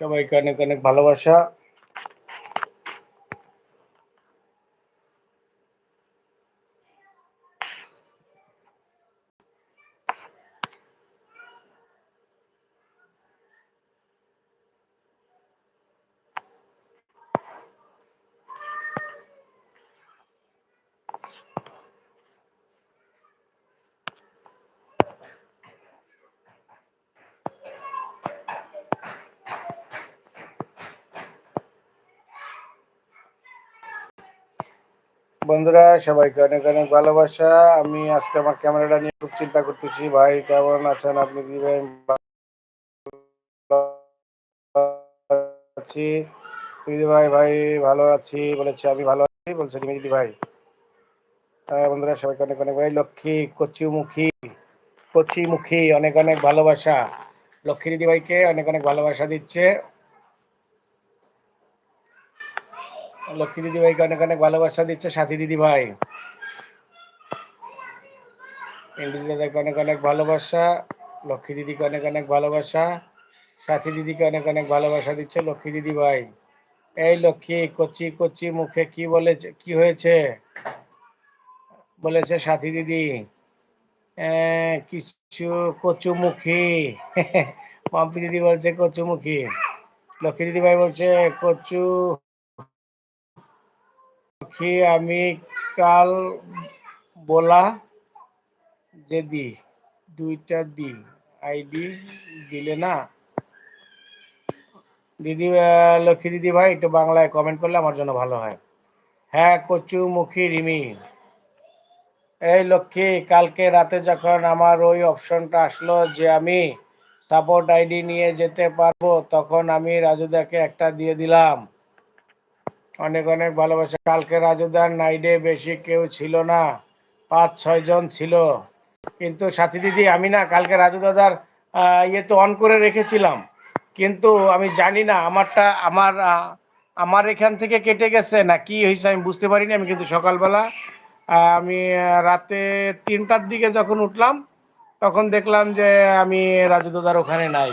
সবাইকে অনেক অনেক ভালোবাসা। বন্ধুরা, সবাইকে অনেক অনেক ভালোবাসা। আমি আজকে আমার ক্যামেরাটা নিয়ে খুব চিন্তা করতেছি। ভাই, কেমন আছেন আপনি কি ভাই? আছি। ভাই ভাই, ভালো আছি। বলেছে, আমি ভালো আছি? বলছে দিদি ভাই। বন্ধুরা, সবাইকে অনেক অনেক ভাই, লক্ষ্মী, কচিমুখী কচিমুখী, অনেক অনেক ভালোবাসা। লক্ষ্মী দিদি ভাইকে অনেক অনেক ভালোবাসা দিচ্ছে। লক্ষ্মী দিদি ভাইকে অনেক অনেক ভালোবাসা দিচ্ছে, সাথী দিদি ভাই ইন্দ্র দাদাকে অনেক অনেক ভালোবাসা, লক্ষ্মী দিদিকে অনেক অনেক ভালোবাসা, সাথী দিদিকে অনেক অনেক ভালোবাসা দিচ্ছে লক্ষ্মী দিদি ভাই এই লক্ষ্মী, কচি কচি মুখে কি বলেছে, কি হয়েছে? বলেছে সাথী দিদি কিছু কচুমুখী। পম্পি দিদি বলছে, কচুমুখী। লক্ষ্মী দিদি ভাই বলছে, কচু মুখী আমি কাল বলা যে দি দুইটা দি, আইডি দিলে না? দিদি লক্ষ্মী দিদি ভাই, একটু বাংলায় কমেন্ট করলে আমার জন্য ভালো হয়। হ্যাঁ কচু মুখী রিমি। এই লক্ষ্মী, কালকে রাতে যখন আমার ওই অপশনটা আসলো যে আমি সাপোর্ট আইডি নিয়ে যেতে পারব, তখন আমি রাজুদাকে একটা দিয়ে দিলাম। অনেক অনেক ভালোবাসা। কালকে রাজুদার নাইডে বেশি কেউ ছিল না, পাঁচ, ছয় জন ছিল। কিন্তু সাথী দিদি, আমি না কালকে রাজু দাদার ইয়ে তো অন করে রেখেছিলাম। কিন্তু আমি জানি না, আমারটা, আমার আমার এখান থেকে কেটে গেছে না কি হয়েছে আমি বুঝতে পারিনি। আমি কিন্তু সকালবেলা আমি রাতে তিনটার দিকে যখন উঠলাম, তখন দেখলাম যে আমি রাজু দাদার ওখানে নাই।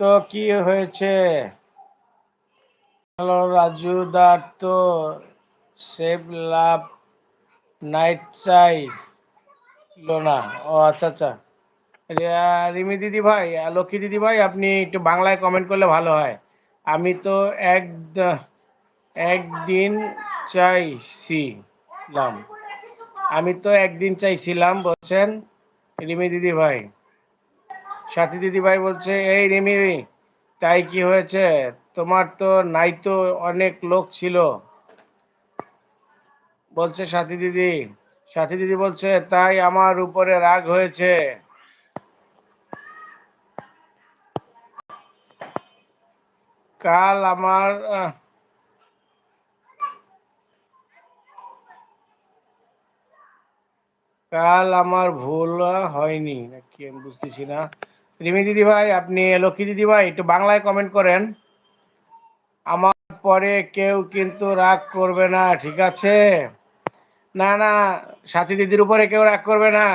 তো কি হয়েছে? হ্যালো রাজু দার তো সেভ লাভ নাইট চাই। না। ও আচ্ছা আচ্ছা। রিমি দিদি ভাই লক্ষ্মী দিদি ভাই, আপনি একটু বাংলায় কমেন্ট করলে ভালো হয়। আমি তো এক একদিন চাইছিলাম। আমি তো একদিন চাইছিলাম, বলছেন রিমি দিদি ভাই। সাথী দিদি ভাই বলছে, এই রিমি, তাই কি হয়েছে? তোমার তো নাই তো অনেক লোক ছিল। বলছে সাথী দিদি সাথী দিদি বলছে, তাই আমার উপরে রাগ হয়েছে। কাল আমার কাল আমার ভুল হয়নি। নাকি আমি বুঝতেছি না। রিমি দিদি ভাই আপনি লক্ষ্মী দিদি ভাই একটু বাংলায় কমেন্ট করেন। আমার পরে কেউ কিন্তু রাগ করবে না, ঠিক আছে? না না, সাথী দিদির উপরে কেউ রাগ করবে না।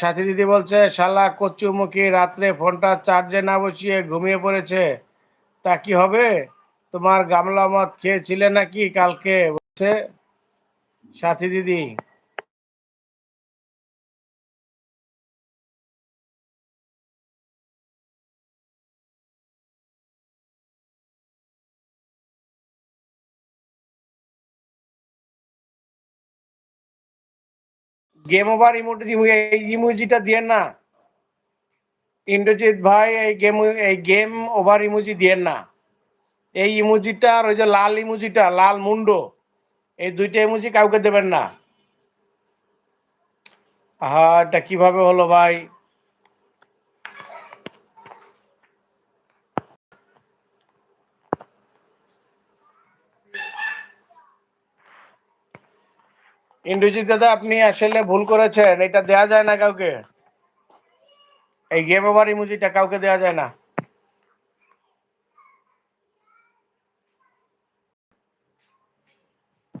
সাথী দিদি বলছে, শালা কচুমুখী, রাত্রে ফোনটা চার্জে না বসিয়ে ঘুমিয়ে পড়েছে। তা কি হবে? তোমার গামলা মত খেয়েছিলে নাকি কালকে? বলছে সাথী দিদি। গেম ওভার ইমোজিটা দিয়ে না। ইন্দ্রজিৎ ভাই, এই গেম এই গেম ওভার ইমোজি দিয়ে না। এই ইমোজিটা আর ওই যে লাল ইমোজিটা লাল মুন্ডো, এই দুইটা ইমোজি কাউকে দেবেন না। হ্যাঁ এটা কীভাবে হলো ভাই? ইন্দ্রজিৎ দাদা, আপনি আসলে ভুল করেছেন। এটা দেয়া যায় না কাউকে। এই গেম ওভার ইমোজিটা কাউকে দেয়া যায় না।